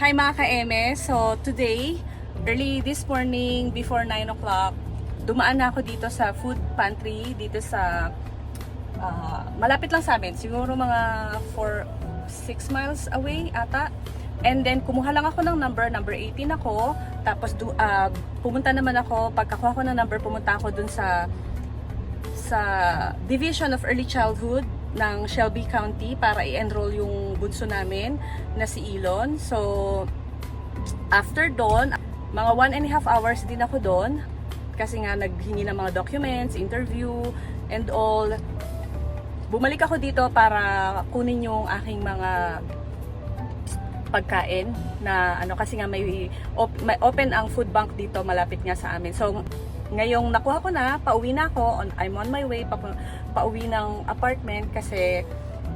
Hi mga ka-eme! So today, early this morning, before 9 o'clock, dumaan na ako dito sa food pantry, dito sa, ah, malapit lang sa amin, siguro mga 4, 6 miles away ata. And then kumuha lang ako ng number, number 18 ako, tapos du, ah, pumunta naman ako, pagkakuha ko ng number, pumunta ako dun sa sa Division of Early Childhood ng Shelby County para i-enroll yung bunso namin na si Elon. So, after doon, mga one and a half hours din ako doon kasi nga naghingi ng mga documents, interview, and all. Bumalik ako dito para kunin yung aking mga pagkain na ano kasi nga may, op- may open ang food bank dito malapit nga sa amin. So ngayong nakuha ko na, pauwi na ako, on, I'm on my way pa, pauwi ng apartment kasi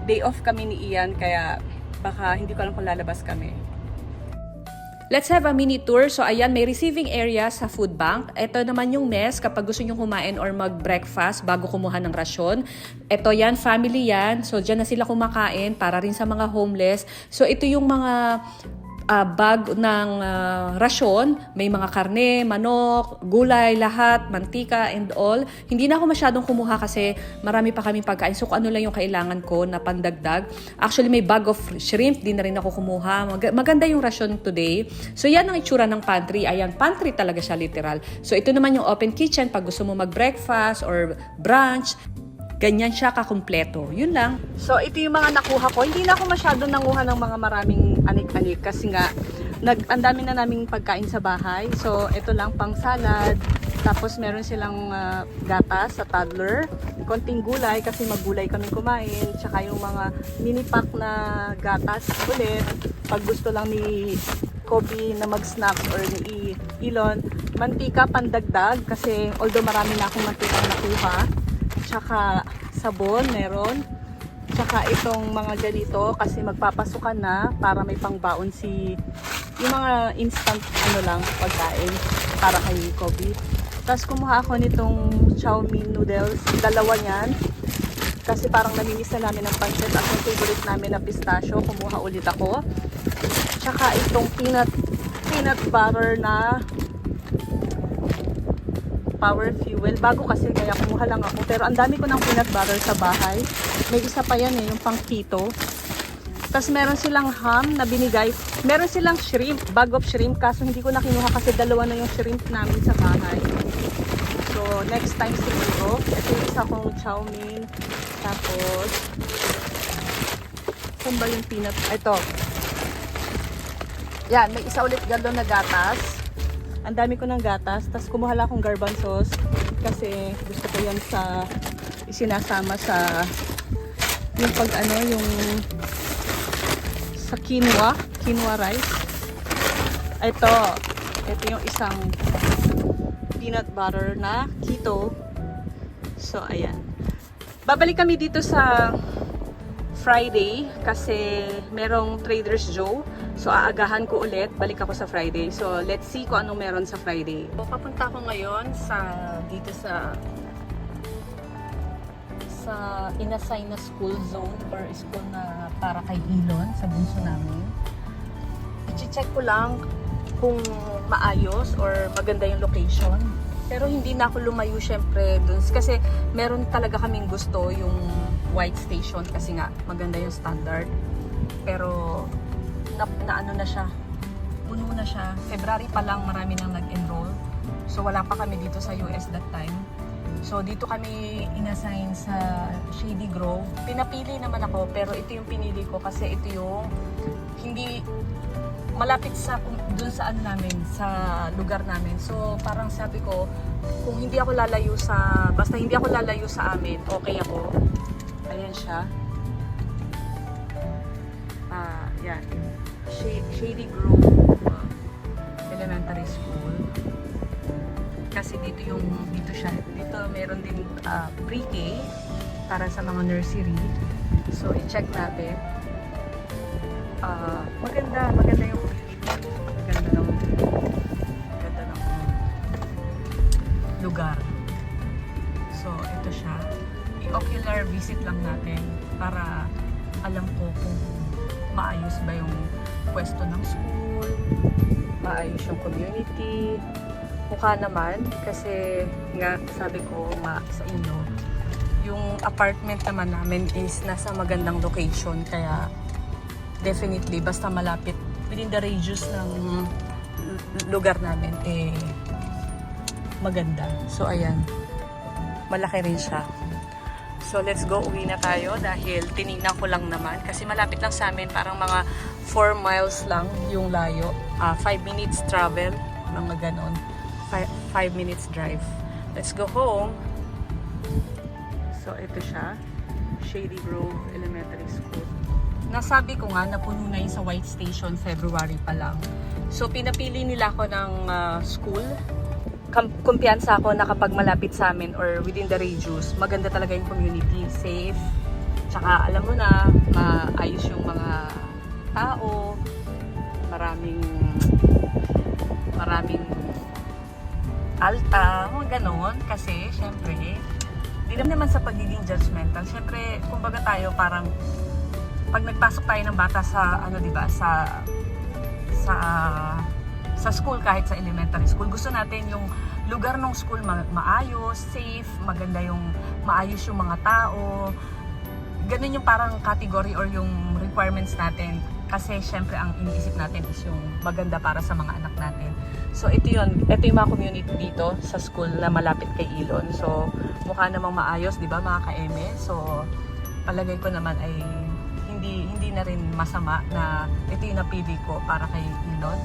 day off kami ni Ian kaya baka hindi ko alam kung lalabas kami. Let's have a mini tour. So ayan, may receiving area sa food bank. Ito naman yung mess kapag gusto nyo kumain or mag-breakfast bago kumuha ng rasyon. Ito yan, family yan. So dyan na sila kumakain para rin sa mga homeless. So ito yung mga ah, bag ng ah, rasyon. May mga karne, manok, gulay, lahat, mantika and all. Hindi na ako masyadong kumuha kasi marami pa kaming pagkain. So kung ano lang yung kailangan ko na pandagdag. Actually may bag of shrimp din na rin ako kumuha. Mag- maganda yung rasyon today. So yan ang itsura ng pantry. Ayan, pantry talaga siya literal. So ito naman yung open kitchen pag gusto mo mag-breakfast or brunch. Ganyan siya kakumpleto. Yun lang. So, ito yung mga nakuha ko. Hindi na ako masyado nanguha ng mga maraming anik-anik kasi nga, nag, ang dami na naming pagkain sa bahay. So, ito lang pang salad. Tapos, meron silang ah, gatas sa toddler. Konting gulay kasi maggulay kami kumain. Tsaka yung mga mini pack na gatas ulit. Pag gusto lang ni Kobe na mag-snack or ni Elon. Mantika pandagdag kasi although marami na akong mantikang nakuha. Tsaka sabon meron. Tsaka itong mga ganito kasi magpapasukan na para may pangbaon si yung mga instant ano lang pagkain para kay Kobe. Tapos kumuha ako nitong chow mein noodles, dalawa niyan. Kasi parang namimiss na namin ng pancit at yung favorite namin na pistachio, kumuha ulit ako. Tsaka itong peanut peanut butter na power fuel. Bago kasi kaya kumuha lang ako. Pero ang dami ko ng peanut butter sa bahay. May isa pa yan eh, yung pang keto. Tapos meron silang ham na binigay. Meron silang shrimp, bag of shrimp. Kaso hindi ko na kinuha kasi dalawa na yung shrimp namin sa bahay. So next time siguro. Ito yung isa kong chow mein. Tapos, saan ba yung peanut? Ito. Yan, may isa ulit galon na gatas. Ang dami ko ng gatas. Tapos kumuha lang akong garbanzos kasi gusto ko yan sa isinasama sa yung pag ano, yung sa quinoa, quinoa rice. Ito, ito yung isang peanut butter na keto. So, ayan. Babalik kami dito sa Friday kasi merong Traders Joe. So aagahan ko ulit, balik ako sa Friday. So let's see kung anong meron sa Friday. So, papunta ako ngayon sa dito sa sa inassign na school zone or school na para kay Elon sa bunso namin. I-check ko lang kung maayos or maganda yung location. Pero hindi na ako lumayo syempre dun. Kasi meron talaga kaming gusto yung white station kasi nga maganda yung standard. Pero na, na ano na siya, puno na siya. February pa lang marami nang nag-enroll. So wala pa kami dito sa US that time. So dito kami inassign sa Shady Grove. Pinapili naman ako pero ito yung pinili ko kasi ito yung hindi malapit sa dun sa ano namin sa lugar namin. So parang sabi ko kung hindi ako lalayo sa basta hindi ako lalayo sa amin, okay ako. Ayan siya. Ah, yan. Sh- Shady Grove uh, Elementary School. Kasi dito yung dito siya. Dito meron din ah, pre-K para sa mga nursery. So i-check natin. Ah, maganda, maganda yung maganda ng maganda ng lugar. So ito siya. I-ocular visit lang natin para alam ko kung maayos ba yung pwesto ng school, maayos yung community. Mukha naman, kasi nga, sabi ko nga sa inyo, yung apartment naman namin is nasa magandang location, kaya definitely, basta malapit within the radius ng lugar namin, eh, maganda. So, ayan. Malaki rin siya. So, let's go. Uwi na tayo dahil tinignan ko lang naman. Kasi malapit lang sa amin. Parang mga 4 miles lang yung layo. 5 minutes travel. Mga ganon. 5 minutes drive. Let's go home. So, ito siya. Shady Grove Elementary School. Nasabi ko nga na puno na yun sa White Station February pa lang. So, pinapili nila ako ng ah, school kumpiyansa ako na kapag malapit sa amin or within the radius, maganda talaga yung community, safe. Tsaka alam mo na, maayos yung mga tao, maraming maraming alta, mga ganon. Kasi, syempre, hindi naman sa pagiging judgmental. Syempre, kumbaga tayo parang pag nagpasok tayo ng bata sa ano 'di ba sa sa sa school kahit sa elementary school gusto natin yung lugar ng school ma- maayos, safe, maganda yung maayos yung mga tao. Ganun yung parang category or yung requirements natin kasi syempre ang iniisip natin is yung maganda para sa mga anak natin. So ito yun, ito yung mga community dito sa school na malapit kay Ilon. So mukha namang maayos, 'di ba, mga ka-eme? So palagay ko naman ay hindi hindi na rin masama na ito yung napili ko para kay Ilon.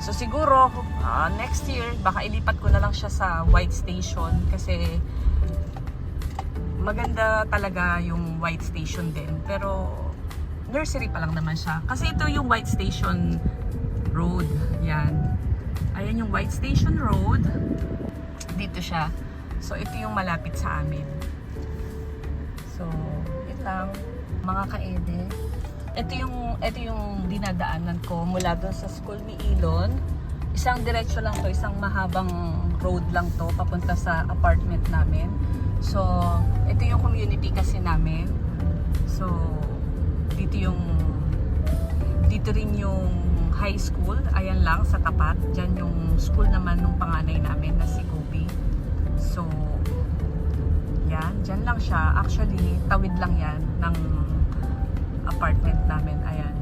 So siguro ah, next year baka ilipat ko na lang siya sa White Station kasi maganda talaga yung White Station din. Pero nursery pa lang naman siya. Kasi ito yung White Station Road. Yan. Ayan yung White Station Road. Dito siya. So ito yung malapit sa amin. So, yun lang. Mga ka-ede. Ito yung, ito yung dinadaanan ko mula doon sa school ni Ilon. Isang diretsyo lang to, isang mahabang road lang to, papunta sa apartment namin. So, ito yung community kasi namin. So, dito yung, dito rin yung high school. Ayan lang, sa tapat. Diyan yung school naman nung panganay namin na si Kobe. So, yan, dyan lang siya. Actually, tawid lang yan ng apartment namin. Ayan.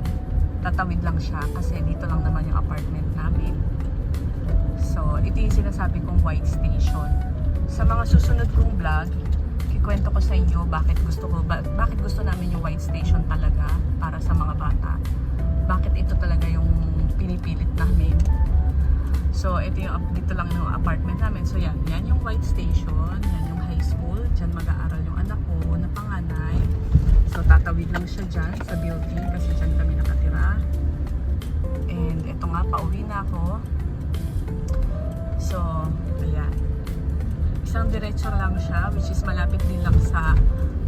Tatawid lang siya kasi dito lang naman yung apartment namin. So, ito yung sinasabi kong white station. Sa mga susunod kong vlog, kikwento ko sa inyo bakit gusto ko ba, bakit gusto namin yung white station talaga para sa mga bata. Bakit ito talaga yung pinipilit namin. So, ito yung dito lang yung apartment namin. So, yan. Yan yung white station. Yan yung high school. Diyan mag-aaral yung anak ko na panganay. So, tatawid lang siya dyan sa building kasi dyan kami nakatira. And ito nga, pauwi na ako. So, ayan. Isang diretso lang siya, which is malapit din lang sa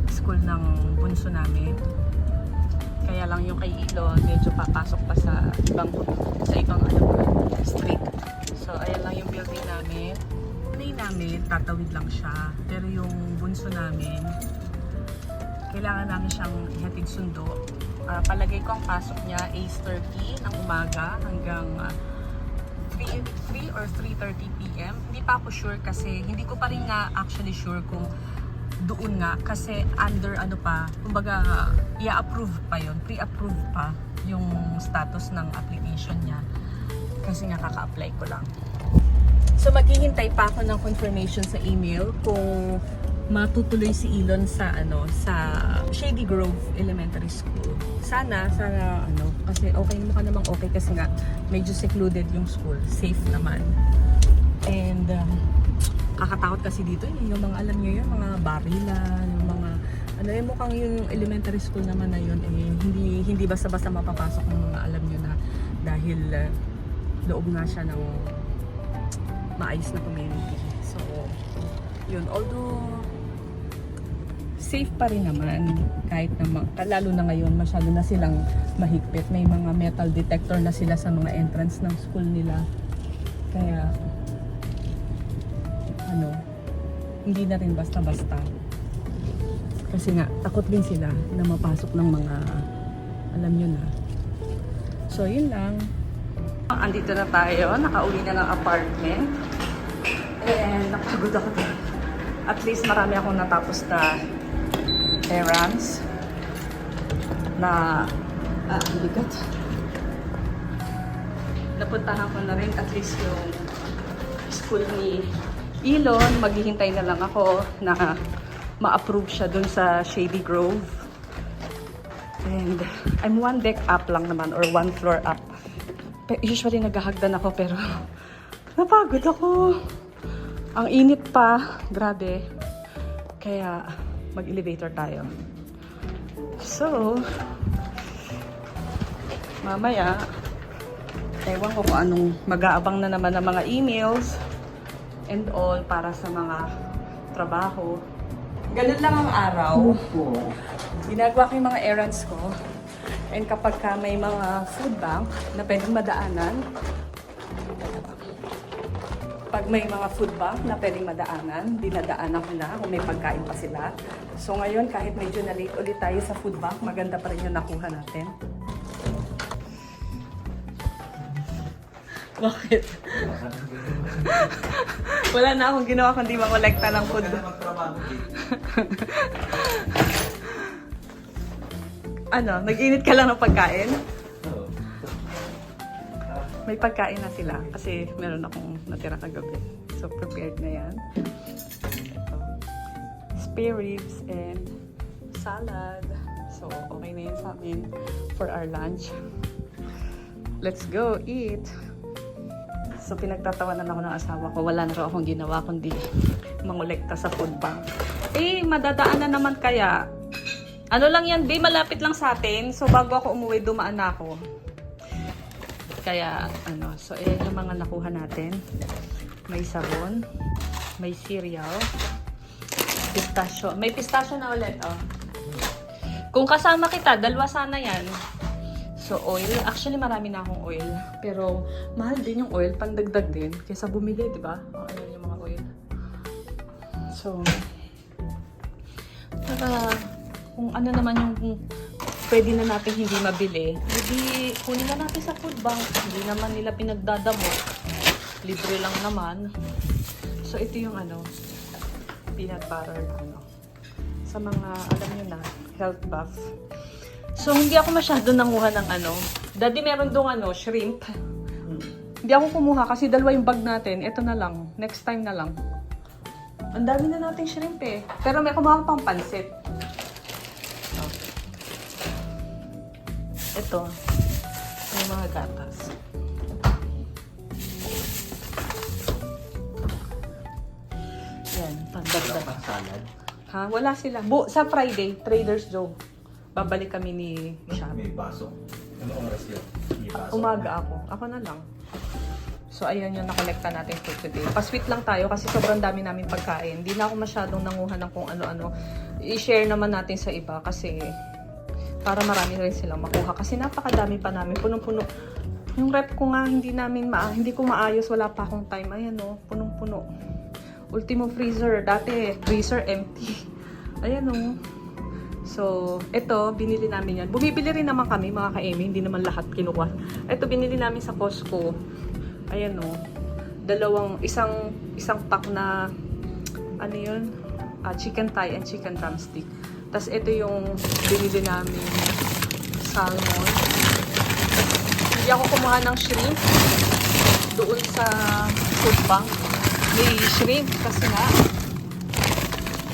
school ng bunso namin. Kaya lang yung kay Ilon, medyo papasok pa sa ibang sa ibang ano, street. So, ayan lang yung building namin. Play namin, tatawid lang siya. Pero yung bunso namin, kailangan namin siyang ihatid sundo. Ah, palagay ko ang pasok niya 8.30 ng umaga hanggang ah, 3, 3 or 3.30 p.m. Hindi pa ako sure kasi hindi ko pa rin nga actually sure kung doon nga kasi under ano pa, kumbaga i-approve pa yon pre-approve pa yung status ng application niya kasi nga kaka-apply ko lang. So maghihintay pa ako ng confirmation sa email kung matutuloy si Elon sa ano sa Shady Grove Elementary School. Sana sana ano kasi okay mukha namang okay kasi nga medyo secluded yung school, safe naman. And um, kakatakot kasi dito eh, yung mga alam niyo yun, mga barilan, yung mga ano yung mukhang yung elementary school naman na yun eh hindi hindi basta-basta mapapasok ng mga alam niyo na dahil uh, loob nga siya ng maayos na community. So, yun. Although, safe pa rin naman kahit na lalo na ngayon masyado na silang mahigpit may mga metal detector na sila sa mga entrance ng school nila kaya ano hindi na rin basta-basta kasi nga takot din sila na mapasok ng mga alam nyo na So, yun lang. Andito na tayo. Nakauwi na ng apartment. And napagod ako. At least marami akong natapos na errands na ah, bigat. Napuntahan ko na rin at least yung school ni Elon. Maghihintay na lang ako na ma-approve siya dun sa Shady Grove. And I'm one deck up lang naman or one floor up. Usually naghahagdan ako pero napagod ako. Ang init pa. Grabe. Kaya mag-elevator tayo. So, mamaya, ewan ko kung anong mag-aabang na naman ng mga emails and all para sa mga trabaho. Ganun lang ang araw. Ginagawa ko yung mga errands ko. And kapag ka may mga food bank na pwedeng madaanan, may mga food bank na pwedeng madaanan, dinadaanan ko na kung may pagkain pa sila. So ngayon, kahit medyo na late ulit tayo sa food bank, maganda pa rin yung nakuha natin. Bakit? Wala na akong ginawa kundi mangolekta ng food. ano, nag-init ka lang ng pagkain? May pagkain na sila kasi meron akong natira kagabi. So, prepared na yan. Ito. Spare ribs and salad. So, okay na yun sa amin for our lunch. Let's go eat! So, pinagtatawanan ako ng asawa ko. Wala na raw akong ginawa kundi mangolekta sa food bank. Eh, madadaan na naman kaya. Ano lang yan, babe, malapit lang sa atin. So, bago ako umuwi, dumaan na ako. Kaya, ano, so, eh, yung mga nakuha natin. May sabon, may cereal, pistachio. May pistachio na ulit, oh. Kung kasama kita, dalawa sana yan. So, oil. Actually, marami na akong oil. Pero, mahal din yung oil. Pandagdag din. Kaysa bumili, di ba? O, ayan yung mga oil. So, para kung ano naman yung pwede na natin hindi mabili, hindi kunin na natin sa food bank. Hindi naman nila pinagdadamo. Libre lang naman. So, ito yung ano, peanut butter ano. Sa mga, alam nyo na, health buff. So, hindi ako masyado nanguha ng ano. Daddy, meron dong ano, shrimp. Hindi ako kumuha kasi dalawa yung bag natin. Ito na lang. Next time na lang. Ang dami na nating shrimp eh. Pero may kumuha pang pansit. Ito. Yung mga gatas. Yan, pandagdag. salad. Ha? Wala sila. Bu sa Friday, Traders Joe. Babalik kami ni Shab. May baso. Ano oras yun? May baso. Umaga ako. Ako na lang. So, ayan yung nakolekta natin for today. Pa-sweet lang tayo kasi sobrang dami namin pagkain. Hindi na ako masyadong nanguha ng kung ano-ano. I-share naman natin sa iba kasi para marami rin silang makuha. Kasi napakadami pa namin. Punong-puno. Yung rep ko nga, hindi namin ma hindi ko maayos. Wala pa akong time. Ayan o, punong-puno. Ultimo freezer. Dati, freezer empty. Ayan o. So, ito, binili namin yan. Bumibili rin naman kami, mga ka-Amy. Hindi naman lahat kinukuha. Ito, binili namin sa Costco. Ayan o. Dalawang, isang, isang pack na, ano yun? Ah, chicken thigh and chicken drumstick. Tapos, ito yung binili namin salmon. Hindi ako kumuha ng shrimp doon sa food bank. May shrimp kasi nga.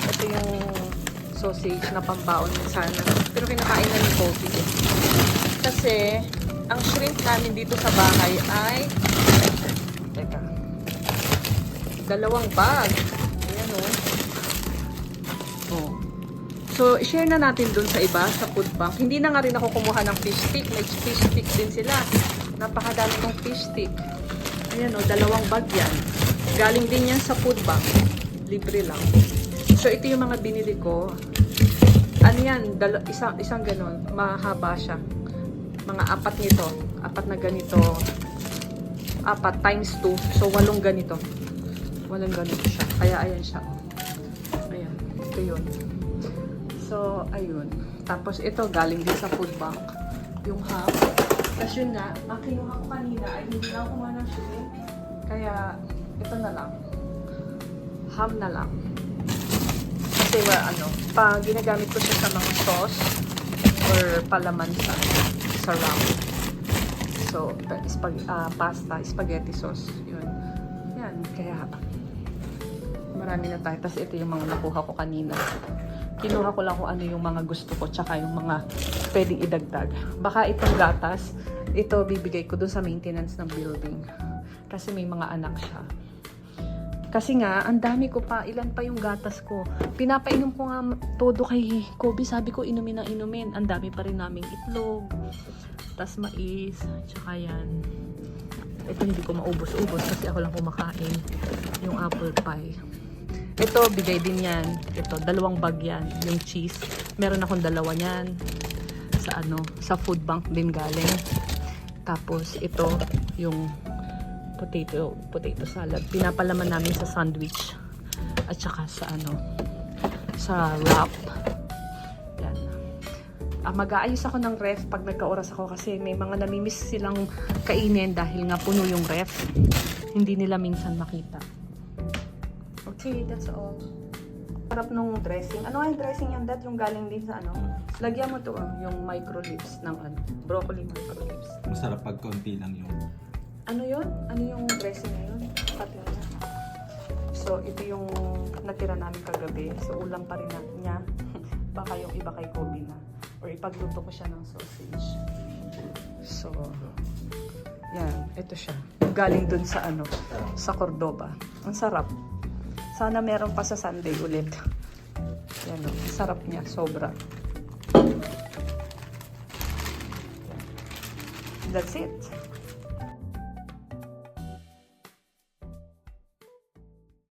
Ito yung sausage na pambaon sana. Pero kinakain na ni Kobe. Kasi, ang shrimp namin dito sa bahay ay Teka. Dalawang bag. Ayan o. Oh. So, share na natin dun sa iba, sa food bank. Hindi na nga rin ako kumuha ng fish stick. May fish stick din sila. Napakadami kong fish stick. Ayan o, dalawang bag yan. Galing din yan sa food bank. Libre lang. So, ito yung mga binili ko. Ano yan? Dalo, isang, isang ganon. Mahaba siya. Mga apat nito. Apat na ganito. Apat times 2. So, walong ganito. Walang ganito siya. Kaya, ayan siya. Ayan. Ito yun. So, ayun. Tapos, ito galing din sa food bank. Yung half. Tapos yun nga, ang kinuha ko kanina ay hindi kumuha ng shrimp. Kaya, ito na lang. Ham na lang. Kasi wa, ano, pa ginagamit ko siya sa mga sauce or palaman sa, sa wrap. So, pa- spag, ah, pasta, spaghetti sauce. Yun. Yan, kaya marami na tayo. Tapos ito yung mga nakuha ko kanina. Kinuha ko lang kung ano yung mga gusto ko tsaka yung mga pwedeng idagdag. Baka itong gatas, ito bibigay ko dun sa maintenance ng building. Kasi may mga anak siya. Kasi nga, ang dami ko pa, ilan pa yung gatas ko. Pinapainom ko nga todo kay Kobe. Sabi ko, inumin na inumin. Ang dami pa rin naming itlog. tas mais. Tsaka yan. Ito hindi ko maubos-ubos kasi ako lang kumakain. Yung apple pie. Ito, bigay din yan. Ito, dalawang bag yan. Yung cheese. Meron akong dalawa niyan. Sa ano, sa food bank din galing. Tapos, ito, yung potato, potato salad. Pinapalaman namin sa sandwich. At saka sa ano, sa wrap. Yan. Ah, mag-aayos ako ng ref pag nagka-oras ako kasi may mga namimiss silang kainin dahil nga puno yung ref. Hindi nila minsan makita. Okay, that's all. Sarap nung dressing. Ano nga yung dressing yan, Dad? Yung galing din sa ano? Lagyan mo to, ah, yung micro lips ng ano, broccoli micro lips. Masarap pag konti lang yung Ano yun? Ano yung dressing na yun? Pati na. So, ito yung natira namin kagabi. So, ulam pa rin na niya. Baka yung iba kay Kobe na. Or ipagluto ko siya ng sausage. So, yan. Ito siya. Galing dun sa ano, sa Cordoba. Ang sarap. Sana meron pa sa Sunday ulit. Yan o. Sarap niya. Sobra. That's it.